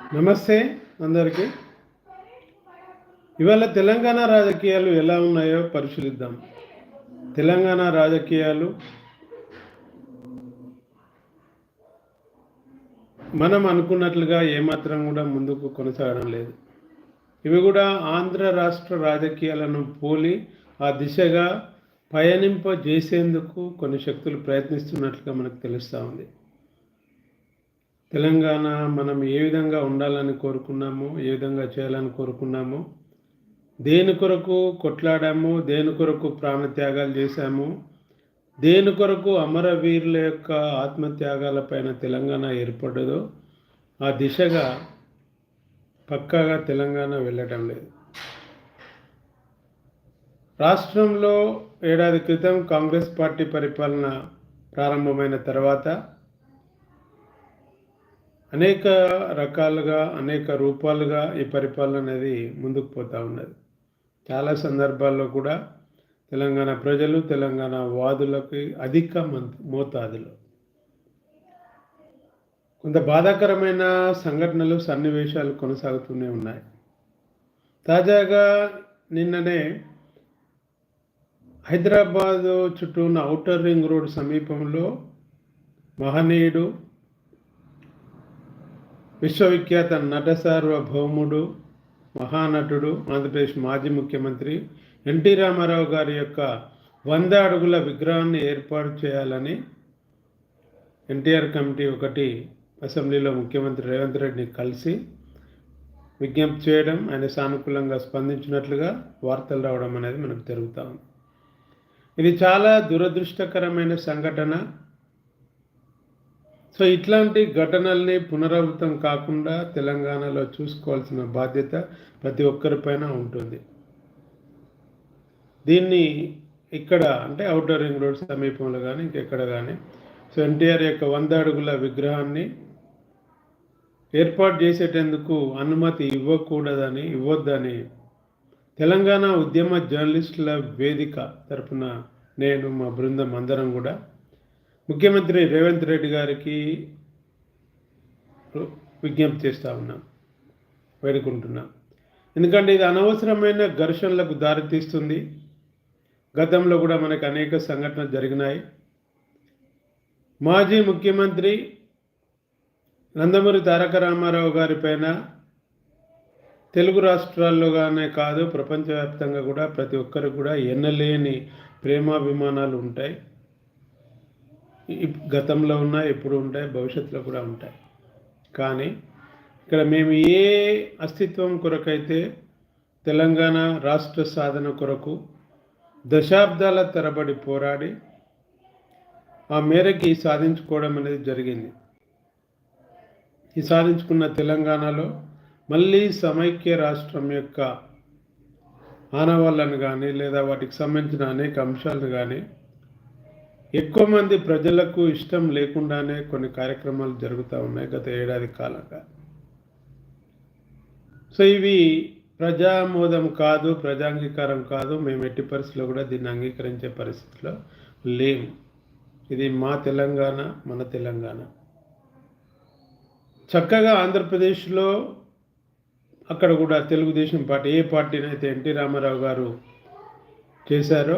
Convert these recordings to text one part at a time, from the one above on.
నమస్తే అందరికీ. ఇవాళ తెలంగాణ రాజకీయాలు ఎలా ఉన్నాయో పరిశీలిద్దాం. తెలంగాణ రాజకీయాలు మనం అనుకున్నట్లుగా ఏమాత్రం కూడా ముందుకు కొనసాగడం లేదు. ఇవి కూడా ఆంధ్ర రాష్ట్ర రాజకీయాలను పోలి ఆ దిశగా పయనింపజేసేందుకు కొన్ని శక్తులు ప్రయత్నిస్తున్నట్లుగా మనకు తెలుస్తూ ఉంది. తెలంగాణ మనం ఏ విధంగా ఉండాలని కోరుకున్నాము ఏ విధంగా చేయాలని కోరుకున్నాము దేని కొరకు కొట్లాడాము దేని కొరకు ప్రాణత్యాగాలు చేశాము దేని కొరకు అమరవీరుల యొక్క ఆత్మత్యాగాలపైన తెలంగాణ ఏర్పడదో ఆ దిశగా పక్కాగా తెలంగాణ వెళ్ళటం లేదు. రాష్ట్రంలో ఏడాది క్రితం కాంగ్రెస్ పార్టీ పరిపాలన ప్రారంభమైన తర్వాత అనేక రకాలుగా అనేక రూపాలుగా ఈ పరిపాలన అనేది ముందుకు పోతూ ఉన్నది. చాలా సందర్భాల్లో కూడా తెలంగాణ ప్రజలు తెలంగాణ వాదులకి అధిక మోతాదులు మోతాదులో. కొంత బాధాకరమైన సంఘటనలు సన్నివేశాలు కొనసాగుతూనే ఉన్నాయి. తాజాగా నిన్ననే హైదరాబాదు చుట్టూ ఉన్న ఔటర్ రింగ్ రోడ్ సమీపంలో మహనీయుడు విశ్వవిఖ్యాత నట సార్వభౌముడు మహానటుడు ఆంధ్రప్రదేశ్ మాజీ ముఖ్యమంత్రి ఎన్టీ రామారావు గారి యొక్క వంద అడుగుల విగ్రహాన్ని ఏర్పాటు చేయాలని ఎన్టీఆర్ కమిటీ ఒకటి అసెంబ్లీలో ముఖ్యమంత్రి రేవంత్ రెడ్డిని కలిసి విజ్ఞప్తి చేయడం ఆయన సానుకూలంగా స్పందించినట్లుగా వార్తలు రావడం అనేది మనకు జరుగుతూ ఉంది. ఇది చాలా దురదృష్టకరమైన సంఘటన. సో ఇట్లాంటి ఘటనల్ని పునరావృతం కాకుండా తెలంగాణలో చూసుకోవాల్సిన బాధ్యత ప్రతి ఒక్కరిపైన ఉంటుంది. దీన్ని ఇక్కడ అంటే అవుటర్ రింగ్ రోడ్ సమీపంలో కానీ ఇంకెక్కడ కానీ సో ఎన్టీఆర్ యొక్క వంద అడుగుల విగ్రహాన్ని ఏర్పాటు చేసేటందుకు అనుమతి ఇవ్వకూడదని ఇవ్వద్దని తెలంగాణ ఉద్యమ జర్నలిస్టుల వేదిక తరపున నేను మా బృందం అందరం కూడా ముఖ్యమంత్రి రేవంత్ రెడ్డి గారికి విజ్ఞప్తి చేస్తూ ఉన్నాం వేడుకుంటున్నాం. ఎందుకంటే ఇది అనవసరమైన ఘర్షణలకు దారితీస్తుంది. గతంలో కూడా మనకు అనేక సంఘటనలు జరిగినాయి. మాజీ ముఖ్యమంత్రి నందమూరి తారక రామారావు గారి పైన తెలుగు రాష్ట్రాల్లోగానే కాదు ప్రపంచవ్యాప్తంగా కూడా ప్రతి ఒక్కరు కూడా ఎన్నలేని ప్రేమాభిమానాలు ఉంటాయి. గతంలో ఉన్నాయి ఎప్పుడు ఉంటాయి భవిష్యత్తులో కూడా ఉంటాయి. కానీ ఇక్కడ మేము ఏ అస్తిత్వం కొరకైతే తెలంగాణ రాష్ట్ర సాధన కొరకు దశాబ్దాల తరబడి పోరాడి ఆ మేరకి సాధించుకోవడం అనేది జరిగింది. ఈ సాధించుకున్న తెలంగాణలో మళ్ళీ సమైక్య రాష్ట్రం యొక్క ఆనవాళ్ళను కానీ లేదా వాటికి సంబంధించిన అనేక అంశాలను కానీ ఎక్కువ మంది ప్రజలకు ఇష్టం లేకుండానే కొన్ని కార్యక్రమాలు జరుగుతూ ఉన్నాయి గత ఏడాది కాలంగా. సో ఇవి ప్రజామోదం కాదు ప్రజాంగీకారం కాదు మేము ఎట్టి పరిస్థితిలో కూడా దీన్ని అంగీకరించే పరిస్థితిలో లేము. ఇది మా తెలంగాణ మన తెలంగాణ. చక్కగా ఆంధ్రప్రదేశ్లో అక్కడ కూడా తెలుగుదేశం పార్టీ ఏ పార్టీనైతే ఎన్టీ రామారావు గారు చేశారో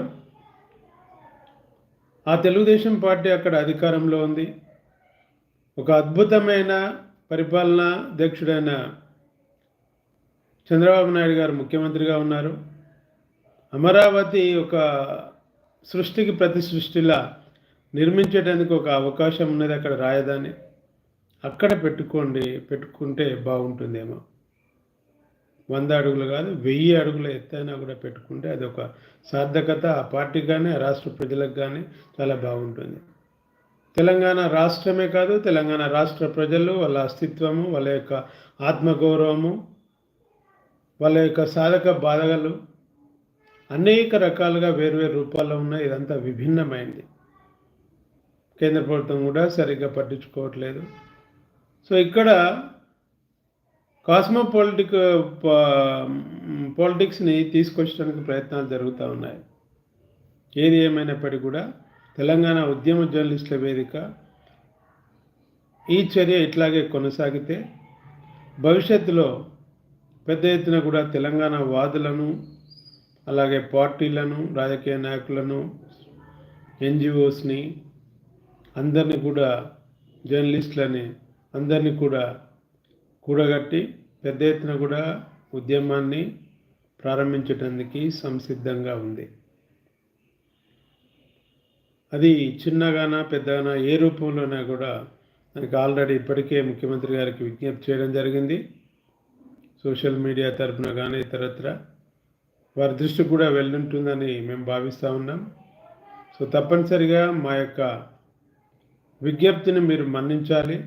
ఆ తెలుగుదేశం పార్టీ అక్కడ అధికారంలో ఉంది. ఒక అద్భుతమైన పరిపాలనా అధ్యక్షుడైన చంద్రబాబు నాయుడు గారు ముఖ్యమంత్రిగా ఉన్నారు. అమరావతి ఒక సృష్టికి ప్రతి సృష్టిలా నిర్మించేటందుకు ఒక అవకాశం ఉన్నది అక్కడ రాయదాని అక్కడ పెట్టుకోండి పెట్టుకుంటే బాగుంటుందేమో. వంద అడుగులు కాదు వెయ్యి అడుగుల ఎత్తైనా కూడా పెట్టుకుంటే అది ఒక సార్థకత. ఆ పార్టీకి కానీ ఆ రాష్ట్ర ప్రజలకు కానీ చాలా బాగుంటుంది. తెలంగాణ రాష్ట్రమే కాదు తెలంగాణ రాష్ట్ర ప్రజలు వాళ్ళ అస్తిత్వము వాళ్ళ యొక్క ఆత్మగౌరవము వాళ్ళ యొక్క సాధక బాధలు అనేక రకాలుగా వేరువేరు రూపాల్లో ఉన్నాయి. ఇదంతా విభిన్నమైంది. కేంద్ర ప్రభుత్వం కూడా సరిగ్గా పట్టించుకోవట్లేదు. సో ఇక్కడ కాస్మోపాలిటిక్ పాలిటిక్స్ని తీసుకొచ్చడానికి ప్రయత్నాలు జరుగుతూ ఉన్నాయి. ఏది ఏమైనప్పటికీ కూడా తెలంగాణ ఉద్యమ జర్నలిస్టుల వేదిక ఈ చర్య ఇట్లాగే కొనసాగితే భవిష్యత్తులో పెద్ద ఎత్తున కూడా తెలంగాణ వాదులను అలాగే పార్టీలను రాజకీయ నాయకులను ఎన్జిఓస్ని అందరినీ కూడా జర్నలిస్టులని అందరినీ కూడా కూడగట్టి పెద్ద ఎత్తున కూడా ఉద్యమాన్ని ప్రారంభించటానికి సంసిద్ధంగా ఉంది. అది చిన్నగానా పెద్దగానా ఏ రూపంలోనా కూడా దానికి ఆల్రెడీ ఇప్పటికే ముఖ్యమంత్రి గారికి విజ్ఞప్తి చేయడం జరిగింది. సోషల్ మీడియా తరఫున కానీ ఇతరత్ర వారి దృష్టి కూడా వెళ్ళుంటుందని మేము భావిస్తూ ఉన్నాం. సో తప్పనిసరిగా మా యొక్క విజ్ఞప్తిని మీరు మన్నించాలి.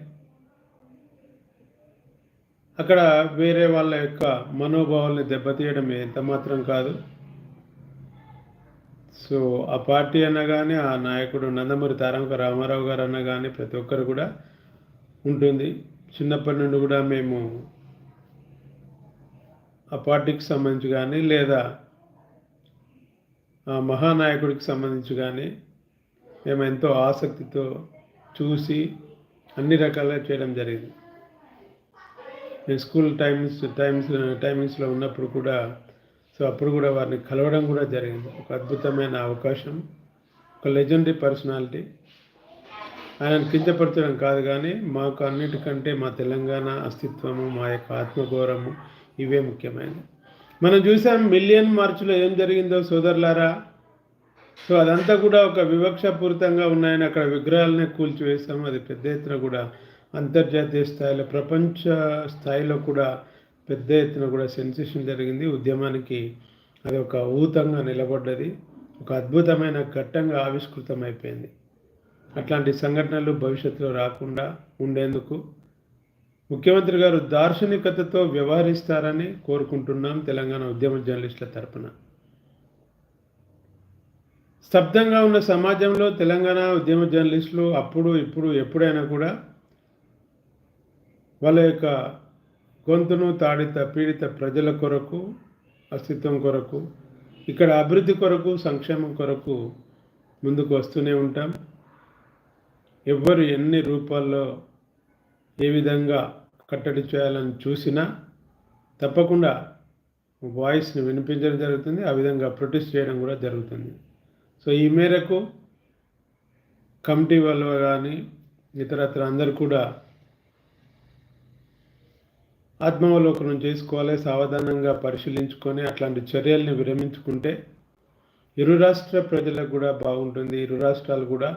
అక్కడ వేరే వాళ్ళ యొక్క మనోభావాల్ని దెబ్బతీయడం ఎంత మాత్రం కాదు. సో ఆ పార్టీ అనగానే కానీ ఆ నాయకుడు నందమూరి తారంక రామారావు గారు అన్న కానీ ప్రతి ఒక్కరు కూడా ఉంటుంది. చిన్నప్పటి నుండి కూడా మేము ఆ పార్టీకి సంబంధించి కానీ లేదా ఆ మహానాయకుడికి సంబంధించి కానీ మేము ఎంతో ఆసక్తితో చూసి అన్ని రకాలుగా చేయడం జరిగింది. నేను స్కూల్ టైమ్స్ టైమ్స్ టైమింగ్స్లో ఉన్నప్పుడు కూడా సో అప్పుడు కూడా వారిని కలవడం కూడా జరిగింది. ఒక అద్భుతమైన అవకాశం. ఒక లెజెండరీ పర్సనాలిటీ. ఆయనను కించపరచడం కాదు కానీ మాకు అన్నిటికంటే మా తెలంగాణ అస్తిత్వము మా యొక్క ఆత్మగౌరవము ఇవే ముఖ్యమైనవి. మనం చూసాం మిలియన్ మార్చిలో ఏం జరిగిందో సోదరులారా. సో అదంతా కూడా ఒక వివక్షపూరితంగా ఉన్నాయని అక్కడ విగ్రహాలనే కూల్చివేస్తాం అది పెద్ద ఎత్తున కూడా అంతర్జాతీయ స్థాయిలో ప్రపంచ స్థాయిలో కూడా పెద్ద ఎత్తున కూడా సెన్సేషన్ జరిగింది. ఉద్యమానికి అది ఒక ఊతంగా నిలబడ్డది. ఒక అద్భుతమైన ఘట్టంగా ఆవిష్కృతం అయిపోయింది అట్లాంటి సంఘటనలు భవిష్యత్తులో రాకుండా ఉండేందుకు ముఖ్యమంత్రి గారు దార్శనికతతో వ్యవహరిస్తారని కోరుకుంటున్నాం తెలంగాణ ఉద్యమ జర్నలిస్టుల తరపున. స్తబ్దంగా ఉన్న సమాజంలో తెలంగాణ ఉద్యమ జర్నలిస్టులు అప్పుడు ఇప్పుడు ఎప్పుడైనా కూడా వాళ్ళ యొక్క గొంతును తాడిత పీడిత ప్రజల కొరకు అస్తిత్వం కొరకు ఇక్కడ అభివృద్ధి కొరకు సంక్షేమం కొరకు ముందుకు వస్తూనే ఉంటాం. ఎవ్వరు ఎన్ని రూపాల్లో ఏ విధంగా కట్టడి చేయాలని చూసినా తప్పకుండా వాయిస్ని వినిపించడం జరుగుతుంది. ఆ విధంగా ప్రొటెస్ట్ చేయడం కూడా జరుగుతుంది. సో ఈ మేరకు కమిటీ వాళ్ళు కానీ ఇతరత్ర అందరు కూడా ఆత్మావలోకనం చేసుకోవాలి సావధానంగా పరిశీలించుకొని అట్లాంటి చర్యల్ని విరమించుకుంటే ఇరు రాష్ట్ర ప్రజలకు కూడా బాగుంటుంది ఇరు రాష్ట్రాలు కూడా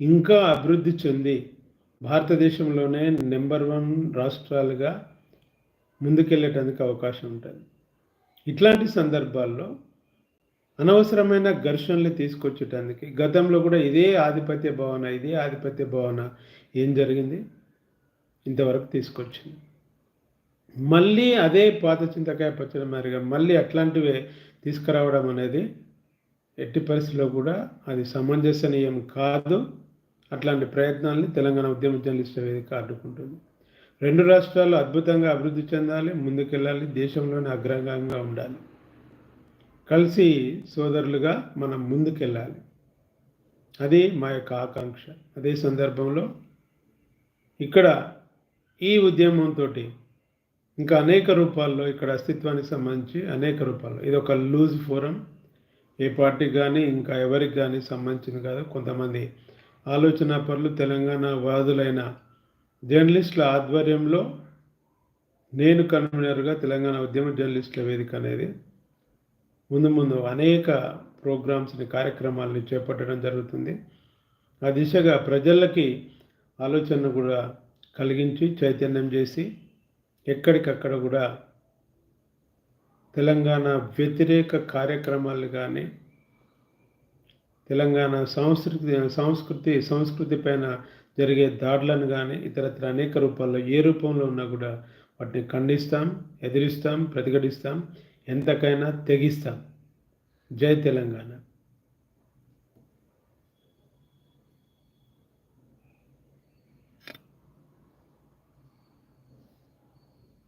ఇంకా అభివృద్ధి చెంది భారతదేశంలోనే నెంబర్ వన్ రాష్ట్రాలుగా ముందుకెళ్ళేటానికి అవకాశం ఉంటుంది. ఇట్లాంటి సందర్భాల్లో అనవసరమైన ఘర్షణలు తీసుకొచ్చేటానికి గతంలో కూడా ఇదే ఆధిపత్య భావన ఇదే ఆధిపత్య భావన ఏం జరిగింది? ఇంతవరకు తీసుకొచ్చింది. మళ్ళీ అదే పాత చింతకాయ పచ్చడి మారిగా మళ్ళీ అట్లాంటివే తీసుకురావడం అనేది ఎట్టి పరిస్థితిలో కూడా అది సమంజసనీయం కాదు. అట్లాంటి ప్రయత్నాల్ని తెలంగాణ ఉద్యమ జర్నలిస్టుల వేదిక అడ్డుకుంటుంది. రెండు రాష్ట్రాలు అద్భుతంగా అభివృద్ధి చెందాలి ముందుకెళ్ళాలి దేశంలోనే అగ్రంగంగా ఉండాలి. కలిసి సోదరులుగా మనం ముందుకెళ్ళాలి. అది మా యొక్క ఆకాంక్ష. అదే సందర్భంలో ఇక్కడ ఈ ఉద్యమంతో ఇంకా అనేక రూపాల్లో ఇక్కడ అస్తిత్వానికి సంబంధించి అనేక రూపాల్లో. ఇది ఒక లూజ్ ఫోరం. ఏ పార్టీకి కానీ ఇంకా ఎవరికి కానీ సంబంధించింది కాదు. కొంతమంది ఆలోచన పనులు తెలంగాణ వాదులైన జర్నలిస్టుల ఆధ్వర్యంలో నేను కన్వీనర్గా తెలంగాణ ఉద్యమ జర్నలిస్టుల వేదిక అనేది ముందు ముందు అనేక ప్రోగ్రామ్స్ని కార్యక్రమాలని చేపట్టడం జరుగుతుంది. ఆ దిశగా ప్రజలకి ఆలోచన కూడా కలిగించి చైతన్యం చేసి ఎక్కడికక్కడ కూడా తెలంగాణ వ్యతిరేక కార్యక్రమాలు కానీ తెలంగాణ సంస్కృతి సంస్కృతి సంస్కృతి పైన జరిగే దాడులను కానీ ఇతరత్ర అనేక రూపాల్లో ఏ రూపంలో ఉన్నా కూడా వాటిని ఖండిస్తాం ఎదిరిస్తాం ప్రతిఘటిస్తాం ఎంతకైనా తెగిస్తాం. జై తెలంగాణ.